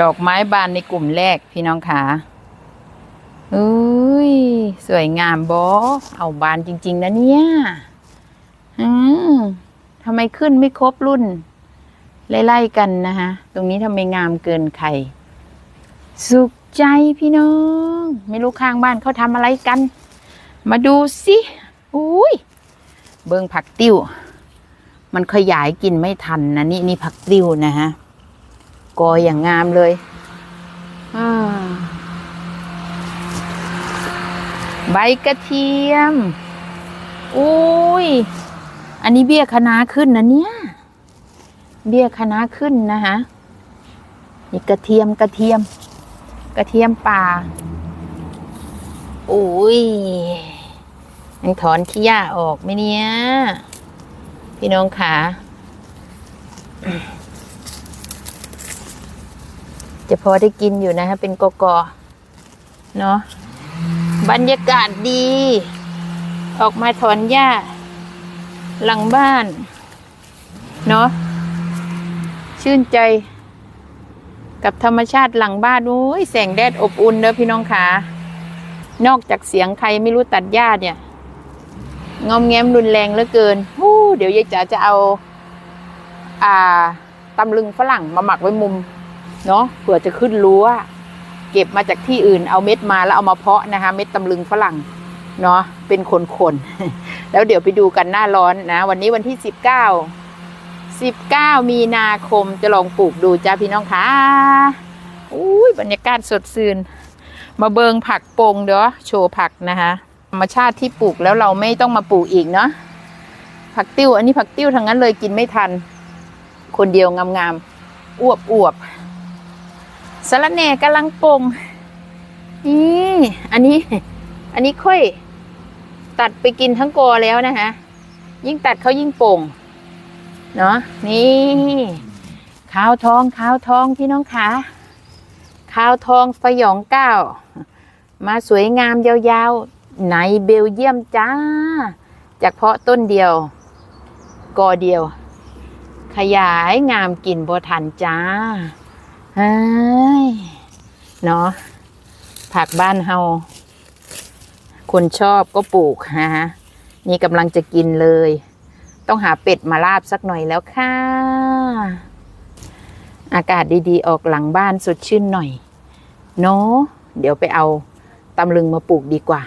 ดอกไม้บานในกลุ่มแรกพี่น้องขาอุ้ย สวยงามบอเอาบานจริง ๆ นะเนี่ยอืมทำไมขึ้นไม่ครบรุ่น ไล่ๆกันนะคะตรงนี้ทำไมงามเกินใคร สุขใจพี่น้อง ไม่รู้ข้างบ้านเขาทำอะไรกัน มาดูสิอุ้ย เบิงผักติ้ว มันขยายกินไม่ทันนะนี่นี่ผักติ้วนะฮะ กออย่างงามเลยอ่าใบกระเทียม อุ้ย อันนี้เบี้ยคณะขึ้นนะเนี่ย เบี้ยคณะขึ้นนะคะนี่กระเทียมกระเทียม กระเทียมป่า อุ้ยยังถอนขี้หญ้าออกไหมเนี่ย พี่น้องขา จะพอได้กินอยู่นะคะเป็นกกอเนาะบรรยากาศดี ออกมาถอนหญ้า หลังบ้าน เนาะชื่นใจ กับธรรมชาติหลังบ้านโอ้ยแสงแดดอบอุ่นเด้อพี่น้องขานอกจากเสียงใครไม่รู้ตัดหญ้าเนี่ยงอมแงมรุนแรงเหลือเกินฮู้เดี๋ยวยายจ๋าจะเอา อ่าตำลึงฝรั่งมาหมักไว้มุม เนาะเผื่อจะขึ้นรั้วเก็บมาจากที่อื่นเอาเม็ดมาแล้วเอามาเพาะนะคะ เม็ดตำลึงฝรั่งเนาะเป็นคนๆ แล้วเดี๋ยวไปดูกันหน้าร้อนนะ วันนี้วันที่สิบเก้าสิบเก้ามีนาคมจะลองปลูกดูจ้าพี่น้องคะอุ้ยบรรยากาศสดชื่นมาเบิงผักโปงเด้อโชว์ผักนะคะธรรมชาติที่ปลูกแล้วเราไม่ต้องมาปลูกอีกเนาะผักติ้ว อันนี้ผักติ้วทั้งนั้นเลยกินไม่ทัน คนเดียวงามๆอวบอวบ สะรแหน่กำลังปงนี่อันนี้ อันนี้ค่อย ตัดไปกินทั้งกอแล้วนะคะยิ่งตัดเขายิ่งโป่งเนาะนี่ขาวทองขาวทองพี่น้องขาขาวทองฟยองเก้า มาสวยงามยาวๆ ในเบลเยียมจ้า จากเพาะต้นเดียว กอเดียว ขยายงามกลิ่นบัวทันจ้า เฮ้ยเนาะผักบ้านเฮาคนชอบก็ปลูกฮะนี่กำลังจะกินเลย ต้องหาเป็ดมาลาบสักหน่อยแล้วค่ะ อากาศดีๆ ออกหลังบ้านสดชื่นหน่อย เนาะเดี๋ยวไปเอาตำลึงมาปลูกดีกว่า